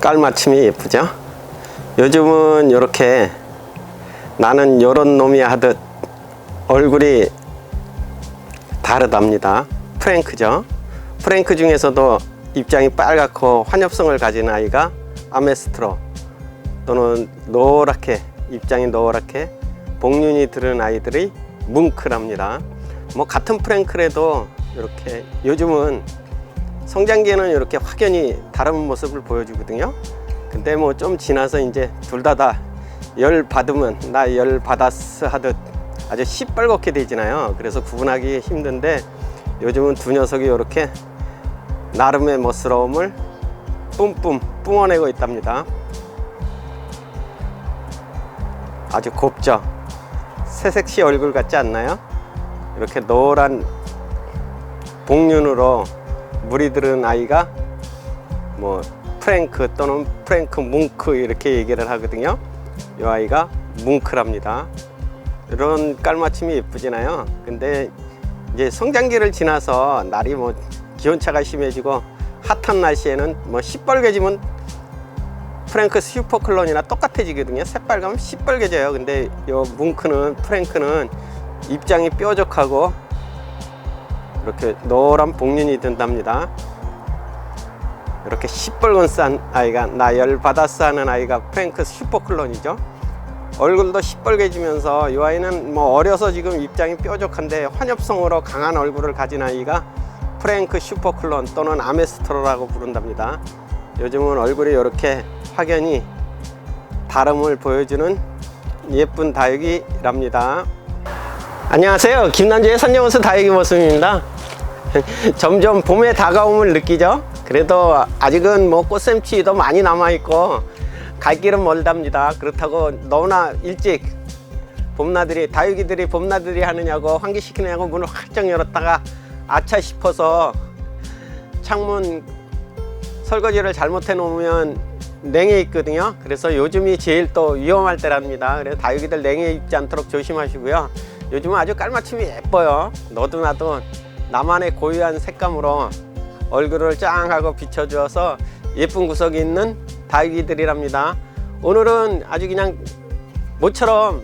깔맞춤이 예쁘죠? 요즘은 이렇게 나는 요런 놈이야 하듯 얼굴이 다르답니다. 프랭크죠. 프랭크 중에서도 입장이 빨갛고 환엽성을 가진 아이가 아메스트로 또는 노랗게 입장이 노랗게 복륜이 들은 아이들이 뭉크랍니다. 뭐 같은 프랭크라도 이렇게 요즘은 성장기에는 이렇게 확연히 다른 모습을 보여주거든요. 근데 뭐 좀 지나서 이제 둘 다 다 열 받으면 나 열 받았어 하듯 아주 시뻘겋게 되잖아요. 그래서 구분하기 힘든데 요즘은 두 녀석이 이렇게 나름의 멋스러움을 뿜뿜 뿜어내고 있답니다. 아주 곱죠. 새색시 얼굴 같지 않나요? 이렇게 노란 복륜으로 물이 들은 아이가 뭐 프랭크 또는 프랭크 뭉크 이렇게 얘기를 하거든요. 이 아이가 뭉크랍니다. 이런 깔맞춤이 예쁘잖아요. 근데 이제 성장기를 지나서 날이 뭐 기온차가 심해지고 핫한 날씨에는 뭐 시뻘개지면 프랭크 슈퍼클론이나 똑같아지거든요. 새빨가면 시뻘개져요. 근데 요 뭉크는 프랭크는 입장이 뾰족하고 이렇게 노란 복륜이 든답니다. 이렇게 시뻘건 싼 아이가 나 열 받았어 하는 아이가 프랭크 슈퍼클론이죠. 얼굴도 시뻘개지면서 이 아이는 뭐 어려서 지금 입장이 뾰족한데 환엽성으로 강한 얼굴을 가진 아이가 프랭크 슈퍼클론 또는 아메스트로라고 부른답니다. 요즘은 얼굴이 이렇게 확연히 다름을 보여주는 예쁜 다육이랍니다. 안녕하세요. 김남주의 선녀모습 다육이 모습입니다. 점점 봄의 다가옴을 느끼죠? 그래도 아직은 뭐 꽃샘추위도 많이 남아있고 갈 길은 멀답니다. 그렇다고 너무나 일찍 봄나들이 다육이들이 봄나들이 하느냐고 환기시키느냐고 문을 활짝 열었다가 아차 싶어서 창문 설거지를 잘못해 놓으면 냉해 있거든요. 그래서 요즘이 제일 또 위험할 때랍니다. 그래서 다육이들 냉해 입지 않도록 조심하시고요. 요즘은 아주 깔맞춤이 예뻐요. 너도 나도 나만의 고유한 색감으로 얼굴을 짱 하고 비춰주어서 예쁜 구석이 있는 다육이들이랍니다. 오늘은 아주 그냥 모처럼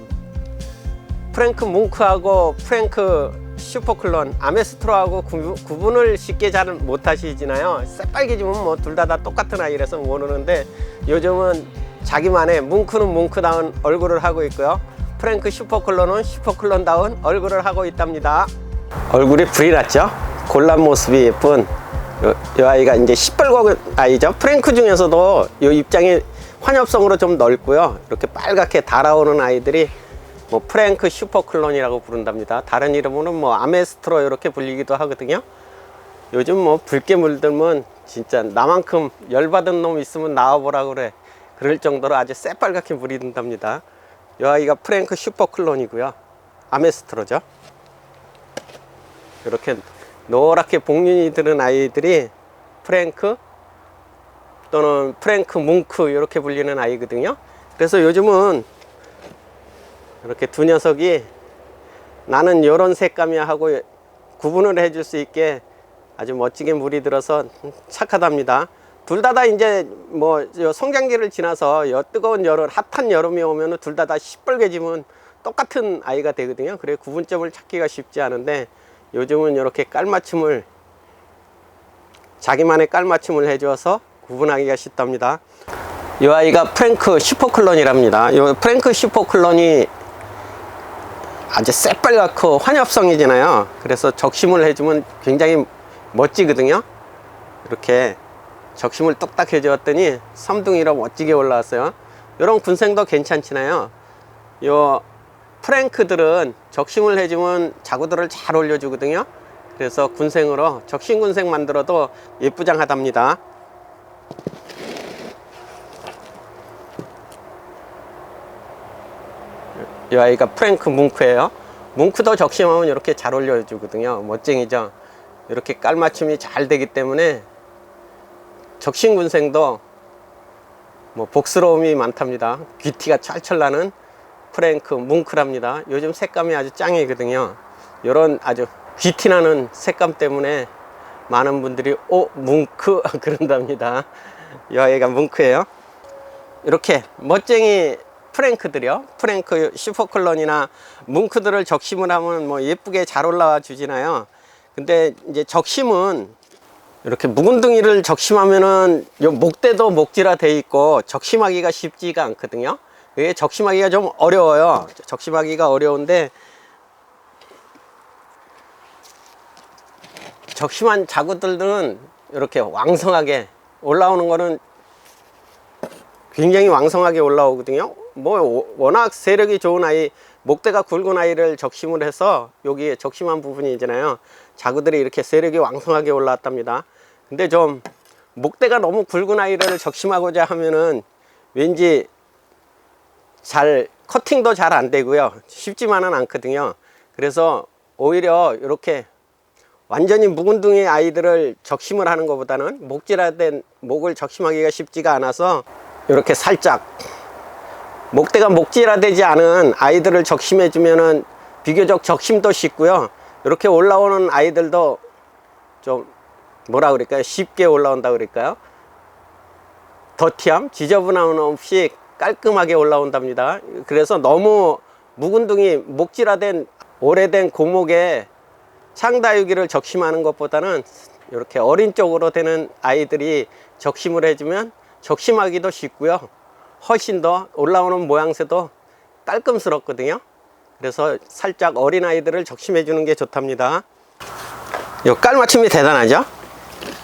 프랭크 뭉크하고 프랭크 슈퍼클론 아메스트로하고 구, 구분을 쉽게 잘 못하시잖아요. 새빨개지면 뭐 둘 다 다 똑같은 아이라서 모르는데 요즘은 자기만의 뭉크는 뭉크다운 얼굴을 하고 있고요. 프랭크 슈퍼클론은 슈퍼클론다운 얼굴을 하고 있답니다. 얼굴이 불이 났죠? 골란 모습이 예쁜 요, 요 아이가 이제 시뻘건 아이죠. 프랭크 중에서도 요 입장이 환엽성으로 좀 넓고요. 이렇게 빨갛게 달아오는 아이들이 뭐 프랭크 슈퍼클론이라고 부른답니다. 다른 이름으로는 뭐 아메스트로 이렇게 불리기도 하거든요. 요즘 뭐 붉게 물들면 진짜 나만큼 열받은 놈 있으면 나와보라 그래. 그럴 정도로 아주 새빨갛게 물이 든답니다. 이 아이가 프랭크 슈퍼클론이고요. 아메스트로죠. 이렇게 노랗게 복륜이 드는 아이들이 프랭크 또는 프랭크 뭉크 이렇게 불리는 아이거든요. 그래서 요즘은 이렇게 두 녀석이 나는 이런 색감이야 하고 구분을 해줄 수 있게 아주 멋지게 물이 들어서 착하답니다. 둘 다 다 이제 뭐 성장기를 지나서 여 뜨거운 여름, 핫한 여름이 오면 둘 다 다 시뻘개지면 똑같은 아이가 되거든요. 그래 구분점을 찾기가 쉽지 않은데 요즘은 이렇게 깔맞춤을 자기만의 깔맞춤을 해줘서 구분하기가 쉽답니다. 이 아이가 프랭크 슈퍼클론이랍니다. 이 프랭크 슈퍼클론이 아주 새빨갛고 환엽성이잖아요. 그래서 적심을 해주면 굉장히 멋지거든요. 이렇게 적심을 뚝딱 해주었더니 삼둥이로 멋지게 올라왔어요. 이런 군생도 괜찮잖아요. 요 프랭크들은 적심을 해주면 자구들을 잘 올려주거든요. 그래서 군생으로 적심 군생 만들어도 예쁘장하답니다. 이 아이가 프랭크 뭉크예요. 뭉크도 적심하면 이렇게 잘 올려주거든요. 멋쟁이죠. 이렇게 깔맞춤이 잘 되기 때문에 적심 군생도 뭐 복스러움이 많답니다. 귀티가 철철 나는 프랭크 뭉크랍니다. 요즘 색감이 아주 짱이거든요. 이런 아주 귀티 나는 색감 때문에 많은 분들이 오 뭉크 그런답니다. 이 아이가 뭉크예요. 이렇게 멋쟁이 프랭크들이요. 프랭크 슈퍼클론이나 뭉크들을 적심을 하면 뭐 예쁘게 잘 올라와 주지나요. 근데 이제 적심은 이렇게 묵은둥이를 적심하면은 요 목대도 목지라 돼 있고 적심하기가 쉽지가 않거든요. 이게 적심하기가 좀 어려워요. 적심하기가 어려운데 적심한 자구들은 이렇게 왕성하게 올라오는 거는 굉장히 왕성하게 올라오거든요. 뭐 워낙 세력이 좋은 아이, 목대가 굵은 아이를 적심을 해서 여기에 적심한 부분이 있잖아요. 자구들이 이렇게 세력이 왕성하게 올라왔답니다. 근데 좀 목대가 너무 굵은 아이를 적심하고자 하면은 왠지 잘 커팅도 잘 안 되고요. 쉽지만은 않거든요. 그래서 오히려 이렇게 완전히 묵은둥이 아이들을 적심을 하는 것보다는 목질화된 목을 적심하기가 쉽지가 않아서 이렇게 살짝 목대가 목질화되지 않은 아이들을 적심해 주면은 비교적 적심도 쉽고요. 이렇게 올라오는 아이들도 좀 뭐라 그럴까요? 쉽게 올라온다 그럴까요? 더티함, 지저분함 없이 깔끔하게 올라온답니다. 그래서 너무 묵은둥이 목질화된 오래된 고목에 창다육이를 적심하는 것보다는 이렇게 어린 쪽으로 되는 아이들이 적심을 해주면 적심하기도 쉽고요. 훨씬 더 올라오는 모양새도 깔끔스럽거든요. 그래서 살짝 어린 아이들을 적심해 주는 게 좋답니다. 요 깔맞춤이 대단하죠?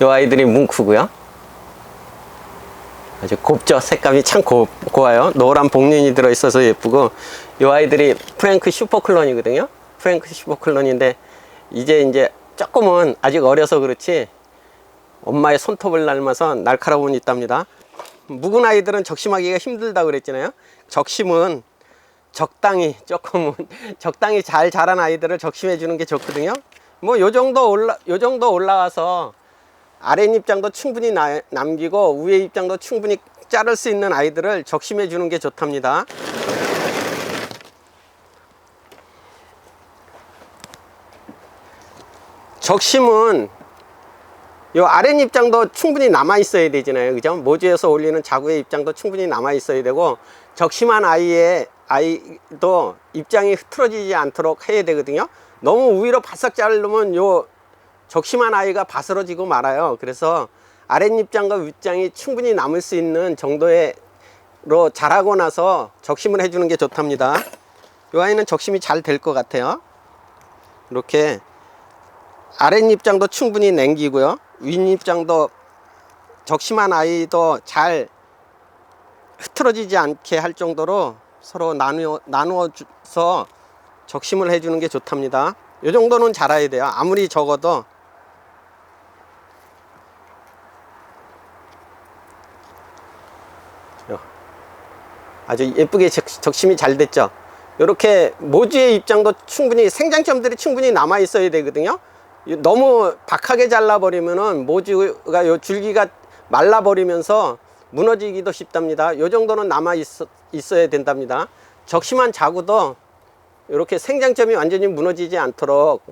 요 아이들이 뭉크고요. 아주 곱죠. 색감이 참 고, 고와요. 노란 복륜이 들어있어서 예쁘고 요 아이들이 프랭크 슈퍼클론이거든요. 프랭크 슈퍼클론인데 이제 이제 조금은 아직 어려서 그렇지 엄마의 손톱을 닮아서 날카로움이 있답니다. 묵은 아이들은 적심하기가 힘들다 그랬잖아요. 적심은 적당히 조금은 적당히 잘 자란 아이들을 적심해 주는 게 좋거든요. 뭐 요 정도 올라 요 정도 올라와서 아래 입장도 충분히 나, 남기고 위에 입장도 충분히 자를 수 있는 아이들을 적심해 주는 게 좋답니다. 적심은 요 아랫 입장도 충분히 남아 있어야 되잖아요. 그죠? 모주에서 올리는 자구의 입장도 충분히 남아 있어야 되고 적심한 아이의 아이도 입장이 흐트러지지 않도록 해야 되거든요. 너무 위로 바싹 자르면 요 적심한 아이가 바스러지고 말아요. 그래서 아랫 입장과 윗장이 충분히 남을 수 있는 정도로 자라고 나서 적심을 해주는 게 좋답니다. 이 아이는 적심이 잘 될 것 같아요. 이렇게 아랫 입장도 충분히 남기고요. 윗 입장도 적심한 아이도 잘 흐트러지지 않게 할 정도로 서로 나누어, 나누어서 적심을 해주는 게 좋답니다. 이 정도는 자라야 돼요. 아무리 적어도 아주 예쁘게 적, 적심이 잘 됐죠. 이렇게 모주의 입장도 충분히 생장점들이 충분히 남아 있어야 되거든요. 너무 박하게 잘라버리면은 모주가 요 줄기가 말라버리면서 무너지기도 쉽답니다. 요 정도는 남아 있어, 있어야 된답니다. 적심한 자구도 이렇게 생장점이 완전히 무너지지 않도록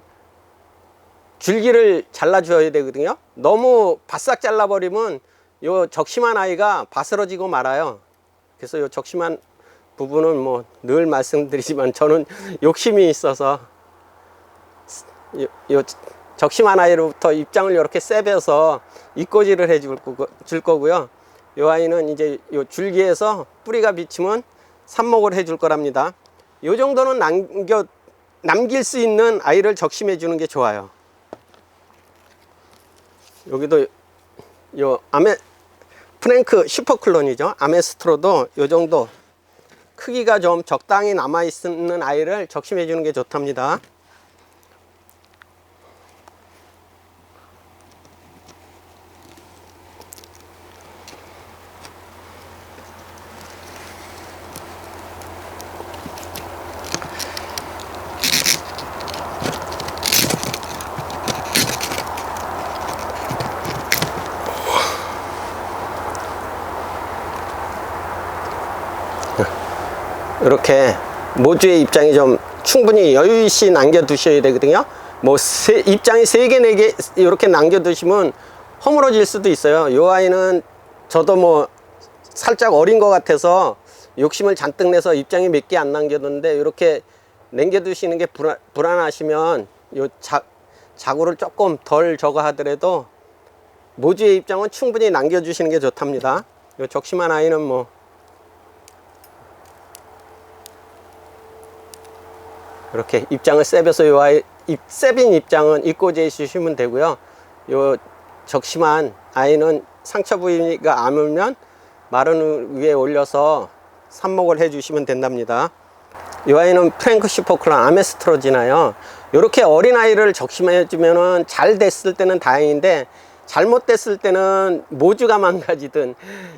줄기를 잘라줘야 되거든요. 너무 바싹 잘라버리면 요 적심한 아이가 바스러지고 말아요. 그래서 요 적심한 부분은 뭐 늘 말씀드리지만 저는 욕심이 있어서 요, 요 적심한 아이로부터 입장을 이렇게 세배서 입꼬지를 해줄 줄 거고요. 요 아이는 이제 요 줄기에서 뿌리가 비치면 삽목을 해줄 거랍니다. 요 정도는 남겨 남길 수 있는 아이를 적심해 주는 게 좋아요. 여기도 요 아메 프랭크 슈퍼클론이죠. 아메스트로도 요 정도 크기가 좀 적당히 남아 있는 아이를 적심해 주는 게 좋답니다. 이렇게 모주의 입장이 좀 충분히 여유 있이 남겨두셔야 되거든요. 뭐 세, 입장이 세 개, 네 개 이렇게 남겨두시면 허물어질 수도 있어요. 이 아이는 저도 뭐 살짝 어린 것 같아서 욕심을 잔뜩 내서 입장이 몇 개 안 남겨뒀는데 이렇게 남겨두시는 게 불안, 불안하시면 요 자, 자구를 조금 덜 저거 하더라도 모주의 입장은 충분히 남겨주시는 게 좋답니다. 요 적심한 아이는 뭐 이렇게 입장을 세벼서 요 아이 입, 세빈 입장은 입고 재주시면 되고요. 요 적심한 아이는 상처 부위가 아물면 마른 위에 올려서 삽목을 해 주시면 된답니다. 이 아이는 프랭크 슈퍼클란 아메스트로지나요. 이렇게 어린 아이를 적심해주면은 잘 됐을 때는 다행인데 잘못됐을 때는 모주가 망가지든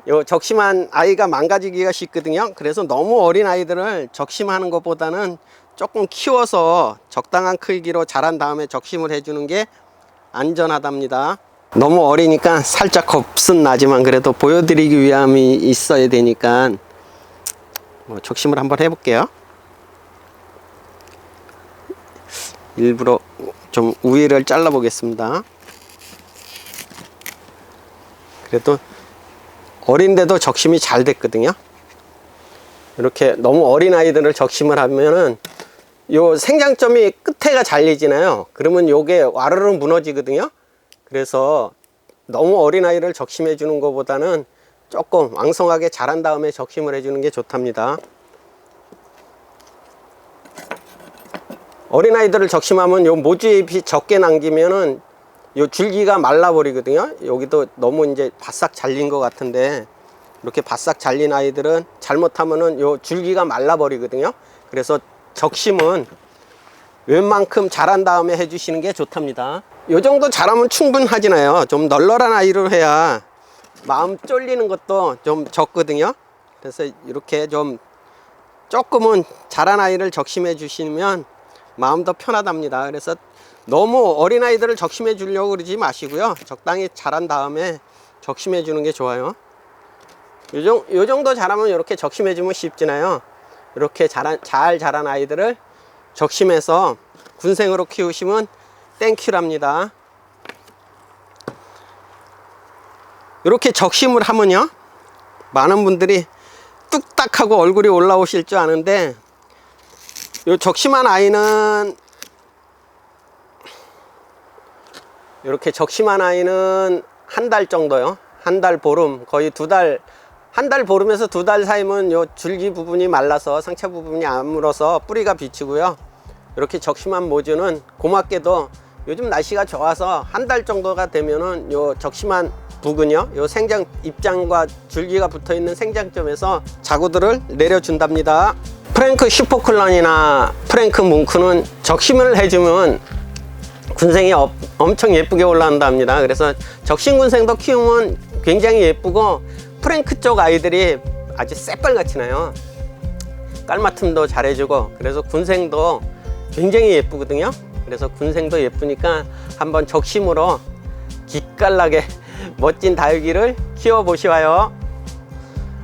요 적심한 아이가 망가지기가 쉽거든요. 그래서 너무 어린 아이들을 적심하는 것보다는 조금 키워서 적당한 크기로 자란 다음에 적심을 해주는 게 안전하답니다. 너무 어리니까 살짝 겁은 나지만 그래도 보여드리기 위함이 있어야 되니까 뭐 적심을 한번 해볼게요. 일부러 좀 우위를 잘라 보겠습니다. 그래도 어린데도 적심이 잘 됐거든요. 이렇게 너무 어린 아이들을 적심을 하면은 요 생장점이 끝에가 잘리잖아요. 그러면 요게 와르르 무너지거든요. 그래서 너무 어린 아이를 적심해 주는 것보다는 조금 왕성하게 자란 다음에 적심을 해주는 게 좋답니다. 어린 아이들을 적심하면 요 모주잎이 적게 남기면은 요 줄기가 말라버리거든요. 여기도 너무 이제 바싹 잘린 것 같은데 이렇게 바싹 잘린 아이들은 잘못하면은 요 줄기가 말라버리거든요. 그래서 적심은 웬만큼 자란 다음에 해주시는 게 좋답니다. 요 정도 자라면 충분하지나요. 좀 널널한 아이로 해야 마음 쫄리는 것도 좀 적거든요. 그래서 이렇게 좀 조금은 자란 아이를 적심해 주시면 마음도 편하답니다. 그래서 너무 어린 아이들을 적심해 주려고 그러지 마시고요. 적당히 자란 다음에 적심해 주는 게 좋아요. 요, 정, 요 정도 자라면 이렇게 적심해 주면 쉽잖아요. 이렇게 자란, 잘 자란 아이들을 적심해서 군생으로 키우시면 땡큐랍니다. 이렇게 적심을 하면요. 많은 분들이 뚝딱하고 얼굴이 올라오실 줄 아는데 요 적심한 아이는 이렇게 적심한 아이는 한 달 정도요. 한 달 보름, 거의 두 달, 한 달 보름에서 두 달 사이면 요 줄기 부분이 말라서 상처 부분이 안 물어서 뿌리가 비치고요. 이렇게 적심한 모주는 고맙게도 요즘 날씨가 좋아서 한 달 정도가 되면은 요 적심한 부근요, 요 생장 입장과 줄기가 붙어 있는 생장점에서 자구들을 내려준답니다. 프랭크 슈퍼클런이나 프랭크 뭉크는 적심을 해주면 군생이 업- 엄청 예쁘게 올라온답니다. 그래서 적신 군생도 키우면 굉장히 예쁘고 프랭크 쪽 아이들이 아주 새빨갛지 나요. 깔맞춤도 잘해주고 그래서 군생도 굉장히 예쁘거든요. 그래서 군생도 예쁘니까 한번 적심으로 기깔나게 멋진 다육이를 키워보시와요.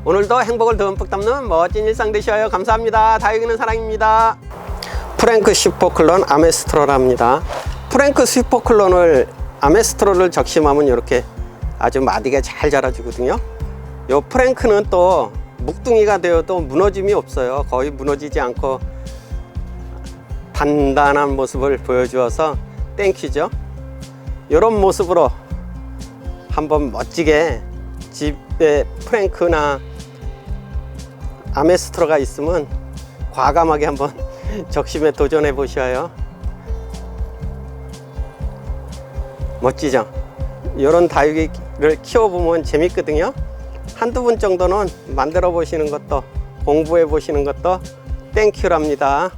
오늘도 행복을 듬뿍 담는 멋진 일상 되시와요. 감사합니다. 다육이는 사랑입니다. 프랭크 슈퍼클론 아메스트로랍니다. 프랭크 슈퍼클론을 아메스트로를 적심하면 이렇게 아주 마디가 잘 자라주거든요. 요 프랭크는 또 묵둥이가 되어도 무너짐이 없어요. 거의 무너지지 않고 단단한 모습을 보여주어서 땡큐죠. 이런 모습으로 한번 멋지게 집에 프랭크나 아메스트로가 있으면 과감하게 한번 적심에 도전해 보셔요. 멋지죠? 이런 다육이를 키워보면 재밌거든요. 한두 분 정도는 만들어 보시는 것도 공부해 보시는 것도 땡큐랍니다.